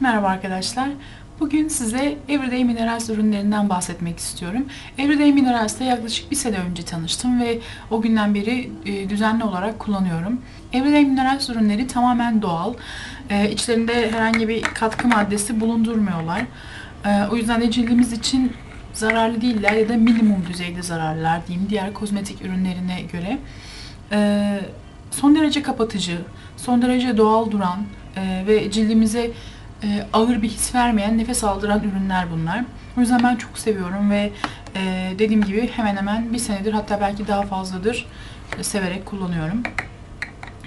Merhaba arkadaşlar. Bugün size Everyday Minerals ürünlerinden bahsetmek istiyorum. Everyday Minerals'te yaklaşık bir sene önce tanıştım ve o günden beri e, düzenli olarak kullanıyorum. Everyday Minerals ürünleri tamamen doğal. E, İçlerinde herhangi bir katkı maddesi bulundurmuyorlar. E, O yüzden de cildimiz için zararlı değiller ya da minimum düzeyde zararlılar diyeyim diğer kozmetik ürünlerine göre. Son derece kapatıcı, son derece doğal duran ve cildimize e, ağır bir his vermeyen, nefes aldıran ürünler bunlar. O yüzden ben çok seviyorum ve e, dediğim gibi hemen hemen bir senedir hatta belki daha fazladır e, severek kullanıyorum.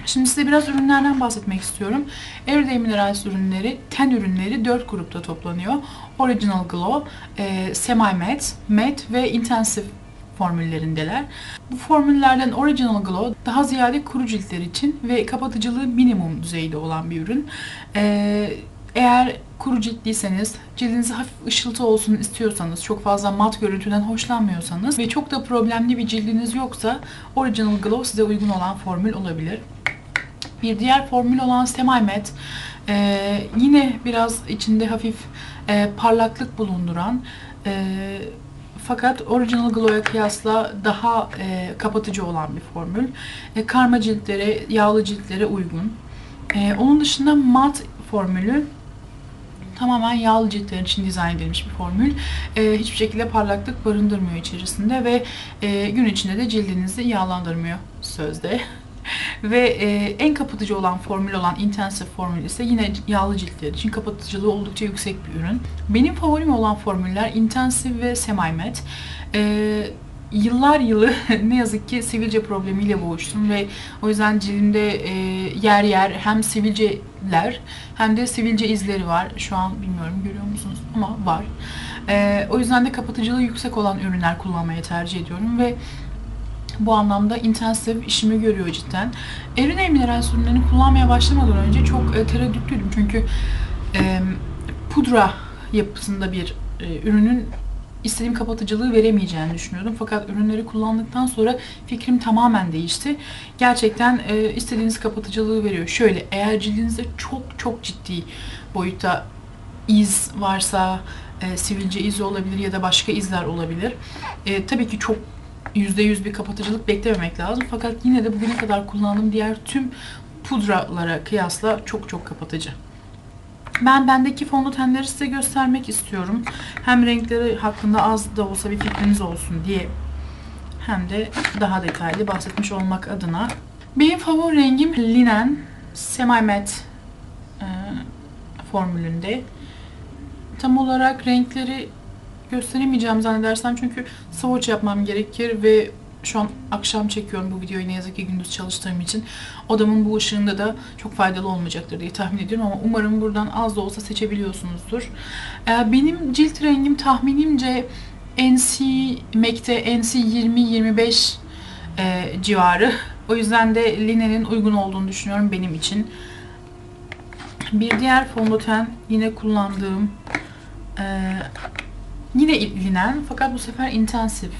Şimdi size biraz ürünlerden bahsetmek istiyorum. Everyday Minerals ürünleri, ten ürünleri 4 grupta toplanıyor. Original Glow, e, Semi Matte, Matte ve Intensive formüllerindeler. Bu formüllerden Original Glow daha ziyade kuru ciltler için ve kapatıcılığı minimum düzeyde olan bir ürün. Ee, eğer kuru ciltliyseniz, cildinize hafif ışıltı olsun istiyorsanız, çok fazla mat görüntüden hoşlanmıyorsanız ve çok da problemli bir cildiniz yoksa Original Glow size uygun olan formül olabilir. Bir diğer formül olan Semi Matte ee, yine biraz içinde hafif e, parlaklık bulunduran e, fakat Original Glow'a kıyasla daha e, kapatıcı olan bir formül. E, karma ciltlere, yağlı ciltlere uygun. E, onun dışında mat formülü tamamen yağlı ciltler için dizayn edilmiş bir formül. E, hiçbir şekilde parlaklık barındırmıyor içerisinde ve e, gün içinde de cildinizi yağlandırmıyor sözde. Ve e, en kapatıcı olan formül olan Intensive formül ise yine yağlı ciltler için kapatıcılığı oldukça yüksek bir ürün. Benim favorim olan formüller Intensive ve Semi Matte. E, yıllar yılı ne yazık ki sivilce problemiyle boğuştum ve o yüzden cildimde e, yer yer hem sivilceler hem de sivilce izleri var. Şu an bilmiyorum görüyor musunuz ama var. E, o yüzden de kapatıcılığı yüksek olan ürünler kullanmayı tercih ediyorum ve bu anlamda intensif işimi görüyor cidden. Everyday mineral ürünlerini kullanmaya başlamadan önce çok e, tereddütlüydüm çünkü e, pudra yapısında bir e, ürünün istediğim kapatıcılığı veremeyeceğini düşünüyordum. Fakat ürünleri kullandıktan sonra fikrim tamamen değişti. Gerçekten e, istediğiniz kapatıcılığı veriyor. Şöyle eğer cildinizde çok çok ciddi boyutta iz varsa e, sivilce izi olabilir ya da başka izler olabilir. E, tabii ki çok %100 bir kapatıcılık beklememek lazım. Fakat yine de bugüne kadar kullandığım diğer tüm pudralara kıyasla çok çok kapatıcı. Ben bendeki fondötenleri size göstermek istiyorum. Hem renkleri hakkında az da olsa bir fikriniz olsun diye hem de daha detaylı bahsetmiş olmak adına. Benim favori rengim linen semi matte e, formülünde. Tam olarak renkleri gösteremeyeceğim zannedersem çünkü swatch yapmam gerekir ve şu an akşam çekiyorum bu videoyu ne yazık ki gündüz çalıştığım için. Odamın bu ışığında da çok faydalı olmayacaktır diye tahmin ediyorum ama umarım buradan az da olsa seçebiliyorsunuzdur. Ee, benim cilt rengim tahminimce NC MAC'te NC 20-25 e, civarı. O yüzden de linenin uygun olduğunu düşünüyorum benim için. Bir diğer fondöten yine kullandığım e, Yine linen fakat bu sefer intensif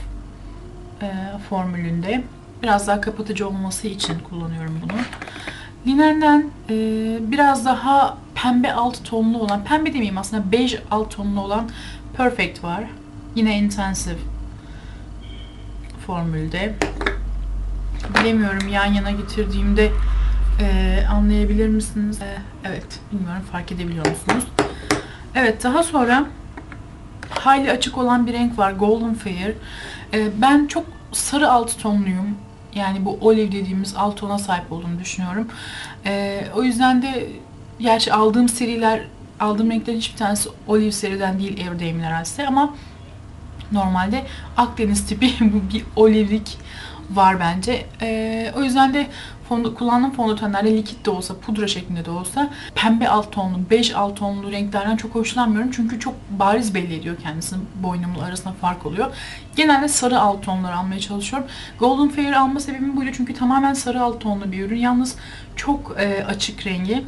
formülünde. Biraz daha kapatıcı olması için kullanıyorum bunu. Linenden e, biraz daha pembe alt tonlu olan, pembe demeyeyim aslında bej alt tonlu olan Perfect var. Yine intensif formülde. Bilemiyorum yan yana getirdiğimde e, anlayabilir misiniz? E, evet, bilmiyorum fark edebiliyor musunuz? Evet, daha sonra hayli açık olan bir renk var. Golden Fair. Ee, ben çok sarı alt tonluyum. Yani bu olive dediğimiz alt tona sahip olduğunu düşünüyorum. Ee, o yüzden de gerçi aldığım seriler, aldığım renklerin hiçbir tanesi olive seriden değil Everyday Minerals'te ama normalde Akdeniz tipi bir olivelik var bence. Ee, o yüzden de fond kullandığım fondötenlerde likit de olsa, pudra şeklinde de olsa pembe alt tonlu, bej alt tonlu renklerden çok hoşlanmıyorum. Çünkü çok bariz belli ediyor kendisini. Boynumla arasında fark oluyor. Genelde sarı alt tonları almaya çalışıyorum. Golden Fair alma sebebim buydu. Çünkü tamamen sarı alt tonlu bir ürün. Yalnız çok e, açık rengi.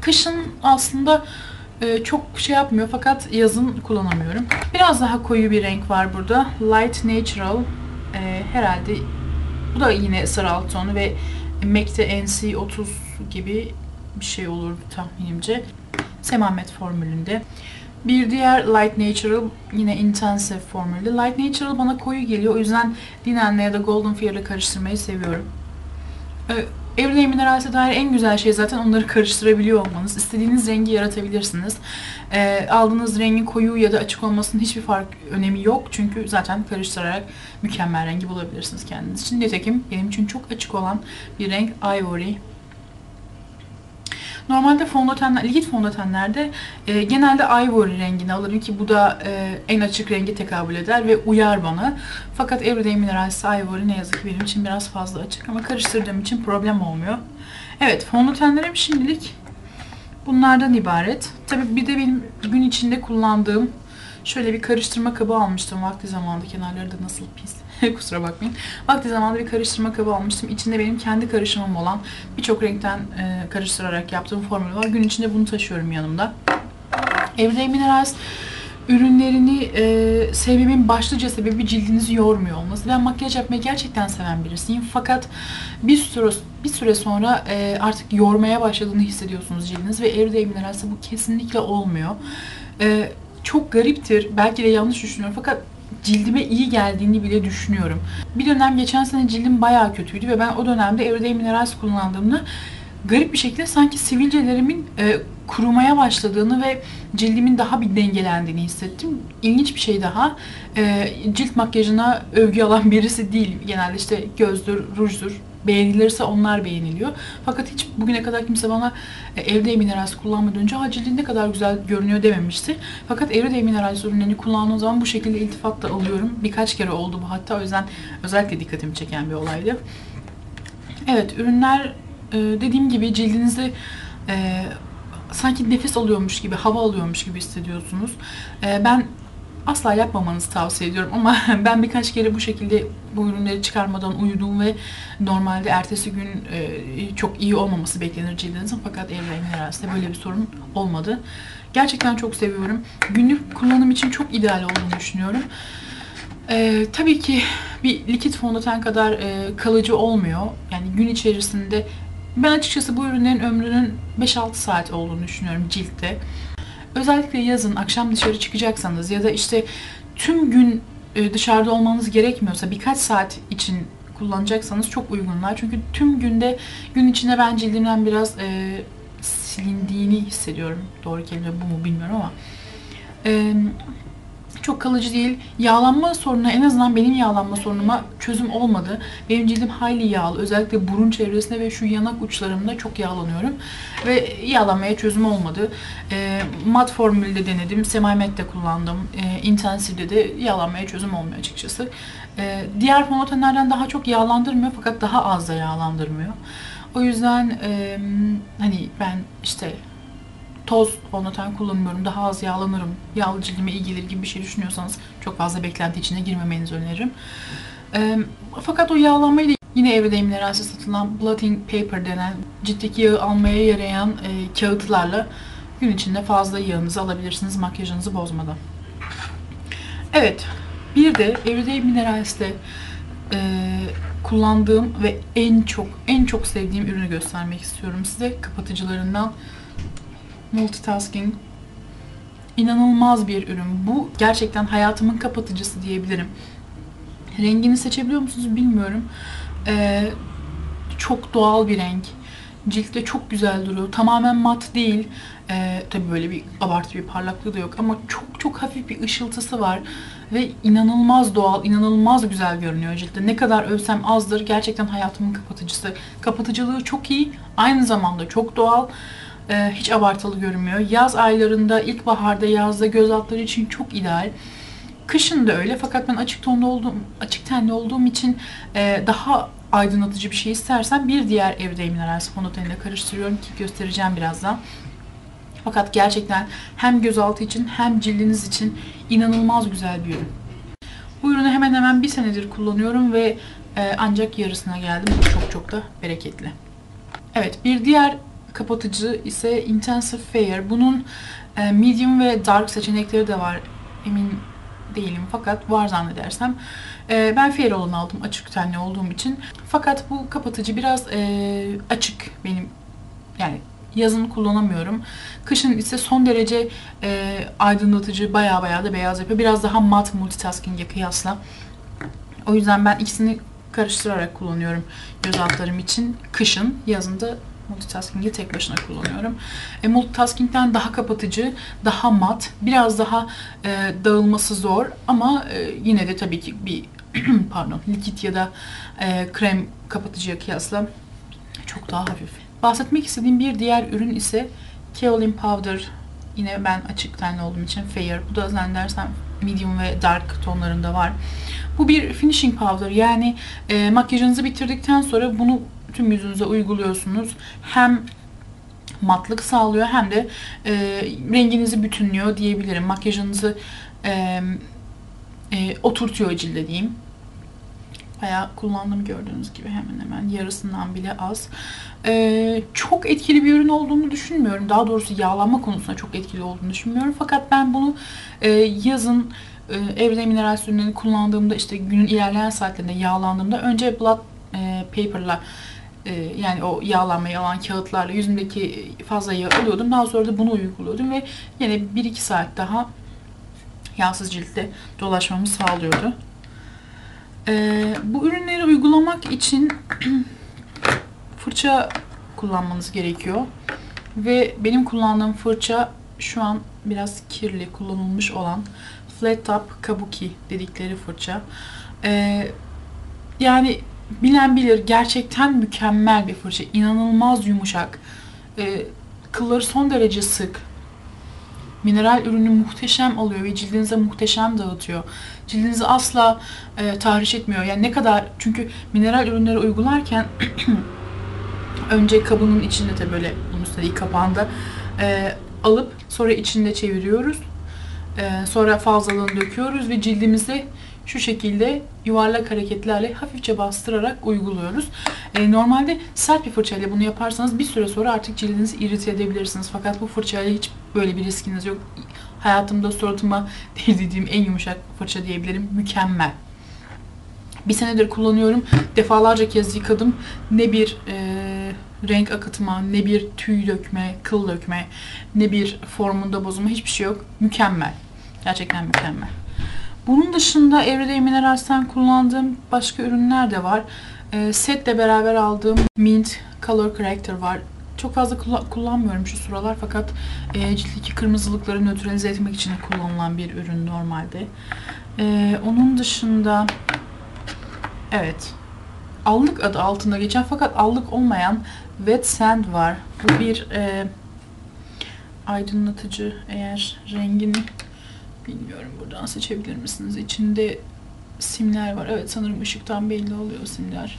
Kışın aslında e, çok şey yapmıyor fakat yazın kullanamıyorum. Biraz daha koyu bir renk var burada. Light Natural. E, herhalde bu da yine sarı alt tonu ve MAC'te NC30 gibi bir şey olur tahminimce. Semamet formülünde. Bir diğer Light Natural yine Intensive formülü. Light Natural bana koyu geliyor. O yüzden Dinen'le ya da Golden Fear'la karıştırmayı seviyorum. Everyday Minerals'e dair en güzel şey zaten onları karıştırabiliyor olmanız. İstediğiniz rengi yaratabilirsiniz. Ee, aldığınız rengin koyu ya da açık olmasının hiçbir fark önemi yok. Çünkü zaten karıştırarak mükemmel rengi bulabilirsiniz kendiniz için. Nitekim benim için çok açık olan bir renk Ivory. Normalde fondötenler, likit fondötenlerde e, genelde ivory rengini alırım ki bu da e, en açık rengi tekabül eder ve uyar bana. Fakat Everyday Minerals ivory ne yazık ki benim için biraz fazla açık ama karıştırdığım için problem olmuyor. Evet fondötenlerim şimdilik bunlardan ibaret. Tabii bir de benim gün içinde kullandığım şöyle bir karıştırma kabı almıştım vakti zamanında kenarları da nasıl pis. Kusura bakmayın. Vakti zamanında bir karıştırma kabı almıştım. İçinde benim kendi karışımım olan birçok renkten e, karıştırarak yaptığım formül var. Gün içinde bunu taşıyorum yanımda. Everyday Minerals ürünlerini e, sevmemin başlıca sebebi cildinizi yormuyor olması. Ben makyaj yapmayı gerçekten seven birisiyim. Fakat bir süre bir süre sonra e, artık yormaya başladığını hissediyorsunuz cildiniz ve Everyday Minerals'te bu kesinlikle olmuyor. E, çok gariptir. Belki de yanlış düşünüyorum fakat cildime iyi geldiğini bile düşünüyorum. Bir dönem geçen sene cildim bayağı kötüydü ve ben o dönemde Everyday Minerals kullandığımda garip bir şekilde sanki sivilcelerimin e, kurumaya başladığını ve cildimin daha bir dengelendiğini hissettim. İlginç bir şey daha. E, cilt makyajına övgü alan birisi değil. Genelde işte gözdür, rujdur, beğenilirse onlar beğeniliyor. Fakat hiç bugüne kadar kimse bana e, evde minerals kullanmadan önce ha cildin ne kadar güzel görünüyor dememişti. Fakat evde minerals ürünlerini kullandığım zaman bu şekilde iltifat da alıyorum. Birkaç kere oldu bu hatta o yüzden özellikle dikkatimi çeken bir olaydı. Evet ürünler e, dediğim gibi cildinizi e, sanki nefes alıyormuş gibi, hava alıyormuş gibi hissediyorsunuz. Ben asla yapmamanızı tavsiye ediyorum ama ben birkaç kere bu şekilde bu ürünleri çıkarmadan uyudum ve normalde ertesi gün e, çok iyi olmaması beklenir cildinizin fakat Evre Minerals'te böyle bir sorun olmadı. Gerçekten çok seviyorum. Günlük kullanım için çok ideal olduğunu düşünüyorum. Ee, tabii ki bir likit fondöten kadar e, kalıcı olmuyor. Yani gün içerisinde ben açıkçası bu ürünlerin ömrünün 5-6 saat olduğunu düşünüyorum ciltte. Özellikle yazın akşam dışarı çıkacaksanız ya da işte tüm gün e, dışarıda olmanız gerekmiyorsa birkaç saat için kullanacaksanız çok uygunlar. Çünkü tüm günde gün içinde ben cildimden biraz e, silindiğini hissediyorum. Doğru kelime bu mu bilmiyorum ama. E, çok kalıcı değil. Yağlanma sorunu en azından benim yağlanma sorunuma çözüm olmadı. Benim cildim hayli yağlı. Özellikle burun çevresinde ve şu yanak uçlarımda çok yağlanıyorum. Ve yağlanmaya çözüm olmadı. E, mat formülde denedim. Semimet de kullandım. E, Intensive'de de yağlanmaya çözüm olmuyor açıkçası. E, diğer fondötenlerden daha çok yağlandırmıyor fakat daha az da yağlandırmıyor. O yüzden e, hani ben işte toz fondöten kullanmıyorum. Daha az yağlanırım. Yağlı cildime iyi gelir gibi bir şey düşünüyorsanız çok fazla beklenti içine girmemenizi öneririm. E, fakat o yağlanmayı da yine Everyday Minerals'e satılan blotting paper denen ciltteki yağı almaya yarayan e, kağıtlarla gün içinde fazla yağınızı alabilirsiniz makyajınızı bozmadan. Evet, bir de Everyday Minerals'te e, kullandığım ve en çok en çok sevdiğim ürünü göstermek istiyorum size. Kapatıcılarından multitasking inanılmaz bir ürün. Bu gerçekten hayatımın kapatıcısı diyebilirim. Rengini seçebiliyor musunuz bilmiyorum. Ee, çok doğal bir renk. Ciltte çok güzel duruyor. Tamamen mat değil. Ee, tabii böyle bir abartı bir parlaklığı da yok ama çok çok hafif bir ışıltısı var ve inanılmaz doğal, inanılmaz güzel görünüyor ciltte. Ne kadar övsem azdır. Gerçekten hayatımın kapatıcısı. Kapatıcılığı çok iyi. Aynı zamanda çok doğal. Ee, hiç abartılı görünmüyor. Yaz aylarında, ilkbaharda, yazda göz altları için çok ideal. Kışın da öyle fakat ben açık tonlu olduğum, açık tenli olduğum için e, daha aydınlatıcı bir şey istersen bir diğer Everyday Minerals fondöteniyle karıştırıyorum ki göstereceğim birazdan. Fakat gerçekten hem gözaltı için hem cildiniz için inanılmaz güzel bir ürün. Bu ürünü hemen hemen bir senedir kullanıyorum ve e, ancak yarısına geldim. Çok çok da bereketli. Evet bir diğer kapatıcı ise Intensive Fair. Bunun e, medium ve dark seçenekleri de var. Emin değilim fakat var zannedersem. E, ben fair olanı aldım açık tenli olduğum için. Fakat bu kapatıcı biraz e, açık benim yani Yazın kullanamıyorum. Kışın ise son derece e, aydınlatıcı, baya baya da beyaz yapıyor. Biraz daha mat multitasking'e kıyasla. O yüzden ben ikisini karıştırarak kullanıyorum göz altlarım için. Kışın, yazında multitasking'i tek başına kullanıyorum. E, multitasking'den daha kapatıcı, daha mat, biraz daha e, dağılması zor ama e, yine de tabii ki bir pardon likit ya da e, krem kapatıcıya kıyasla çok daha hafif. Bahsetmek istediğim bir diğer ürün ise Kaolin Powder. Yine ben açık tenli olduğum için Fair. Bu da zannedersem medium ve dark tonlarında var. Bu bir finishing powder yani e, makyajınızı bitirdikten sonra bunu tüm yüzünüze uyguluyorsunuz. Hem matlık sağlıyor hem de e, renginizi bütünlüyor diyebilirim. Makyajınızı e, e, oturtuyor cilde diyeyim. Bayağı kullandım gördüğünüz gibi hemen hemen yarısından bile az. Ee, çok etkili bir ürün olduğunu düşünmüyorum. Daha doğrusu yağlanma konusunda çok etkili olduğunu düşünmüyorum. Fakat ben bunu e, yazın e, evde mineral ürünlerini kullandığımda işte günün ilerleyen saatlerinde yağlandığımda önce blood e, paper'la yani o yağlanma alan kağıtlarla yüzümdeki fazla yağ alıyordum. Daha sonra da bunu uyguluyordum ve yine 1-2 saat daha yağsız ciltte dolaşmamı sağlıyordu. Ee, bu ürünleri uygulamak için fırça kullanmanız gerekiyor. Ve benim kullandığım fırça şu an biraz kirli kullanılmış olan Flat Top Kabuki dedikleri fırça. Ee, yani bilen bilir gerçekten mükemmel bir fırça. İnanılmaz yumuşak. Ee, kılları son derece sık. Mineral ürünü muhteşem oluyor ve cildinize muhteşem dağıtıyor. Cildinizi asla e, tahriş etmiyor. Yani ne kadar çünkü mineral ürünleri uygularken önce kabının içinde de böyle bunun üstüne kapağında e, alıp sonra içinde çeviriyoruz. E, sonra fazlalığını döküyoruz ve cildimize şu şekilde yuvarlak hareketlerle hafifçe bastırarak uyguluyoruz. E, normalde sert bir fırçayla bunu yaparsanız bir süre sonra artık cildinizi irite edebilirsiniz. Fakat bu fırçayla hiç böyle bir riskiniz yok. Hayatımda suratıma değdirdiğim en yumuşak fırça diyebilirim. Mükemmel. Bir senedir kullanıyorum. Defalarca kez yıkadım. Ne bir e, renk akıtma, ne bir tüy dökme, kıl dökme, ne bir formunda bozulma hiçbir şey yok. Mükemmel. Gerçekten mükemmel. Bunun dışında Everyday Minerals'ten kullandığım başka ürünler de var. E, setle beraber aldığım Mint Color Corrector var. Çok fazla kullanmıyorum şu sıralar fakat e, ciltteki kırmızılıkları nötralize etmek için kullanılan bir ürün normalde. E, onun dışında evet allık adı altında geçen fakat allık olmayan Wet Sand var. Bu bir e, aydınlatıcı eğer rengini bilmiyorum buradan seçebilir misiniz? İçinde simler var. Evet sanırım ışıktan belli oluyor simler.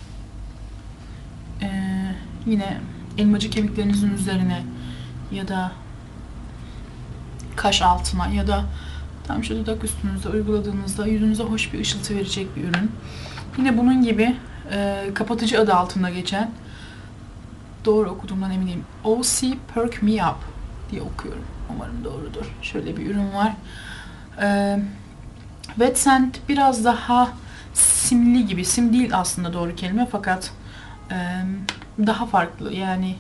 Ee, yine elmacık kemiklerinizin üzerine ya da kaş altına ya da tam şu dudak üstünüzde uyguladığınızda yüzünüze hoş bir ışıltı verecek bir ürün. Yine bunun gibi e, kapatıcı adı altında geçen doğru okuduğumdan eminim. OC Perk Me Up diye okuyorum. Umarım doğrudur. Şöyle bir ürün var. E, Wet Sand biraz daha simli gibi. Sim değil aslında doğru kelime fakat e, daha farklı. Yani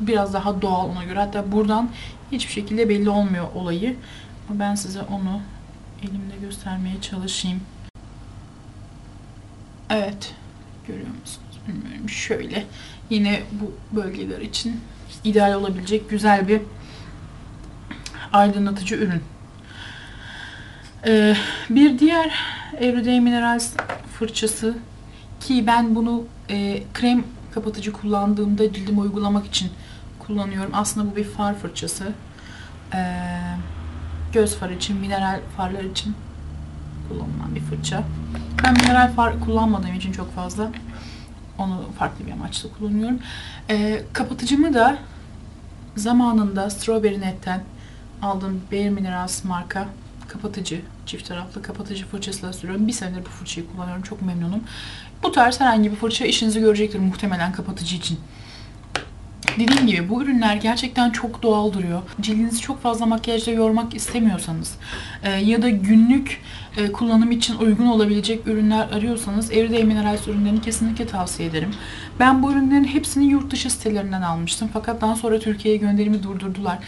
biraz daha doğal ona göre. Hatta buradan hiçbir şekilde belli olmuyor olayı. Ben size onu elimde göstermeye çalışayım. Evet. Görüyor musunuz? Bilmiyorum. Şöyle. Yine bu bölgeler için ideal olabilecek güzel bir aydınlatıcı ürün. Ee, bir diğer Everyday Minerals fırçası ki ben bunu e, krem kapatıcı kullandığımda cildime uygulamak için kullanıyorum. Aslında bu bir far fırçası. Ee, göz farı için, mineral farlar için kullanılan bir fırça. Ben mineral far kullanmadığım için çok fazla onu farklı bir amaçla kullanıyorum. Ee, kapatıcımı da zamanında Strawberry Net'ten aldığım Bare Minerals marka kapatıcı, çift taraflı kapatıcı fırçasıyla sürüyorum. Bir senedir bu fırçayı kullanıyorum. Çok memnunum. Bu tarz herhangi bir fırça işinizi görecektir muhtemelen kapatıcı için. Dediğim gibi bu ürünler gerçekten çok doğal duruyor. Cildinizi çok fazla makyajla yormak istemiyorsanız e, ya da günlük e, kullanım için uygun olabilecek ürünler arıyorsanız Everyday Minerals ürünlerini kesinlikle tavsiye ederim. Ben bu ürünlerin hepsini yurt dışı sitelerinden almıştım. Fakat daha sonra Türkiye'ye gönderimi durdurdular.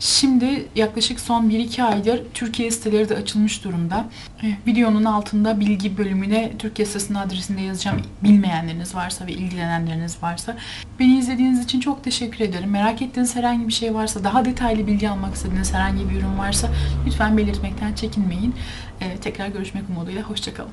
Şimdi yaklaşık son 1-2 aydır Türkiye siteleri de açılmış durumda. Eh, Videonun altında bilgi bölümüne Türkiye sitesinin adresinde yazacağım. Bilmeyenleriniz varsa ve ilgilenenleriniz varsa. Beni izlediğiniz için çok teşekkür ederim. Merak ettiğiniz herhangi bir şey varsa, daha detaylı bilgi almak istediğiniz herhangi bir ürün varsa lütfen belirtmekten çekinmeyin. Eh, Tekrar görüşmek umuduyla. Hoşçakalın.